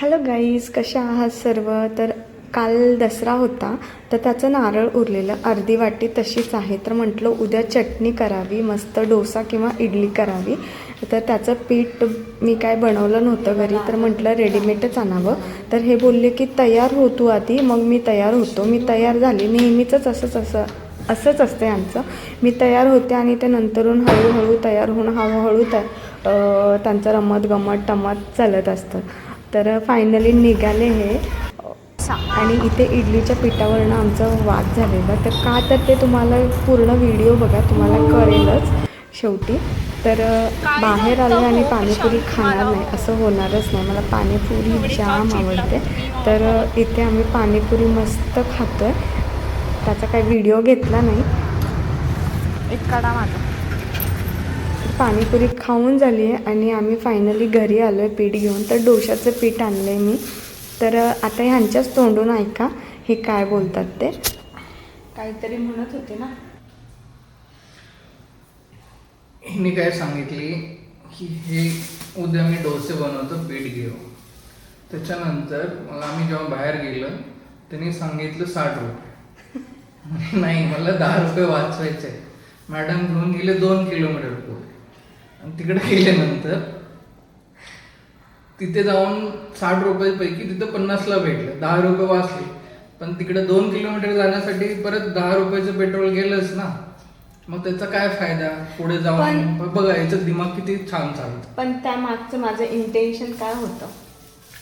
Hello guys कशा आहात सर्व? तर काल दसरा होता तर त्याचं नारळ उरलेलं अर्धी वाटी तशीच आहे. तर म्हटलं उद्या चटणी करावी मस्त डोसा किंवा इडली करावी. तर त्याचं पीठ मी काय बनवलं नव्हतं घरी तर म्हटलं रेडीमेडच आणावं. तर हे बोलले की तयार होतो आधी मग मी तयार होतो. मी तयार झाली. नेहमीचंच असंच असं असंच असतं यांचं मी तयार होते आणि ते नंतरून हळूहळू तयार होऊन हळूहळू त्या त्यांचं रमत गमत टमत चालत असतं. तर फायनली निघाले हे. आणि इथे इडलीच्या पिठावरनं आमचं वाद झालेला. तर का तर ते तुम्हाला पूर्ण व्हिडिओ बघा तुम्हाला कळेलच शेवटी. तर बाहेर आलो आणि पाणीपुरी खाणार नाही असं होणारच नाही. मला पाणीपुरी जाम आवडते. तर इथे आम्ही पाणीपुरी मस्त खातो आहे त्याचा काही व्हिडिओ घेतला नाही. एक काढा माझा. पाणीपुरी खाऊन झाली आहे आणि आम्ही फायनली घरी आलो आहे पीठ घेऊन. तर डोशाचं पीठ आणलं आहे मी. तर आता ह्यांच्याच तोंडून ऐका हे काय बोलतात ते. काहीतरी म्हणत होते ना. हिने काय सांगितली की हे उद्या मी डोसे बनवतो पीठ घेऊ त्याच्यानंतर मला आम्ही जेव्हा बाहेर गेलो त्यांनी सांगितलं साठ रुपये. नाही मला दहा रुपये वाचवायचे मॅडम घेऊन गेले दोन किलोमीटर पुढे. आणि तिकडे गेल्यानंतर तिथे जाऊन साठ रुपयापैकी तिथं पन्नासला भेटलं. दहा रुपये वाचले. पण तिकडे दोन किलोमीटर जाण्यासाठी परत दहा रुपयाचं पेट्रोल गेलंच ना. मग त्याचा काय फायदा पुढे जाऊन? बघा याचं दिमाग किती छान चालतं. पण त्या मागचं माझं इंटेन्शन काय होतं?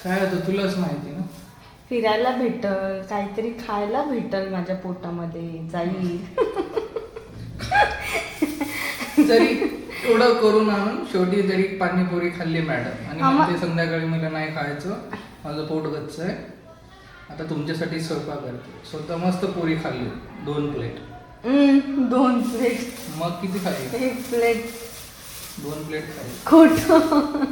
काय होतं? तुलाच माहिती ना. फिरायला भेटल काहीतरी खायला भेटल माझ्या पोटामध्ये जाईल. जरी एवढं करून आणून शेवटी तरी पाणीपुरी खाल्ली मॅडम. आणि हा, म्हणते संध्याकाळी मला नाही खायचं. माझं पोट गच्च आहे. आता तुमच्यासाठी स्वयंपाक करते. स्वतः मस्त पुरी खाल्ली. दोन प्लेट. हम्म, दोन प्लेट. मग किती खाल्ली? एक प्लेट. दोन प्लेट खाल्ली. खोटं.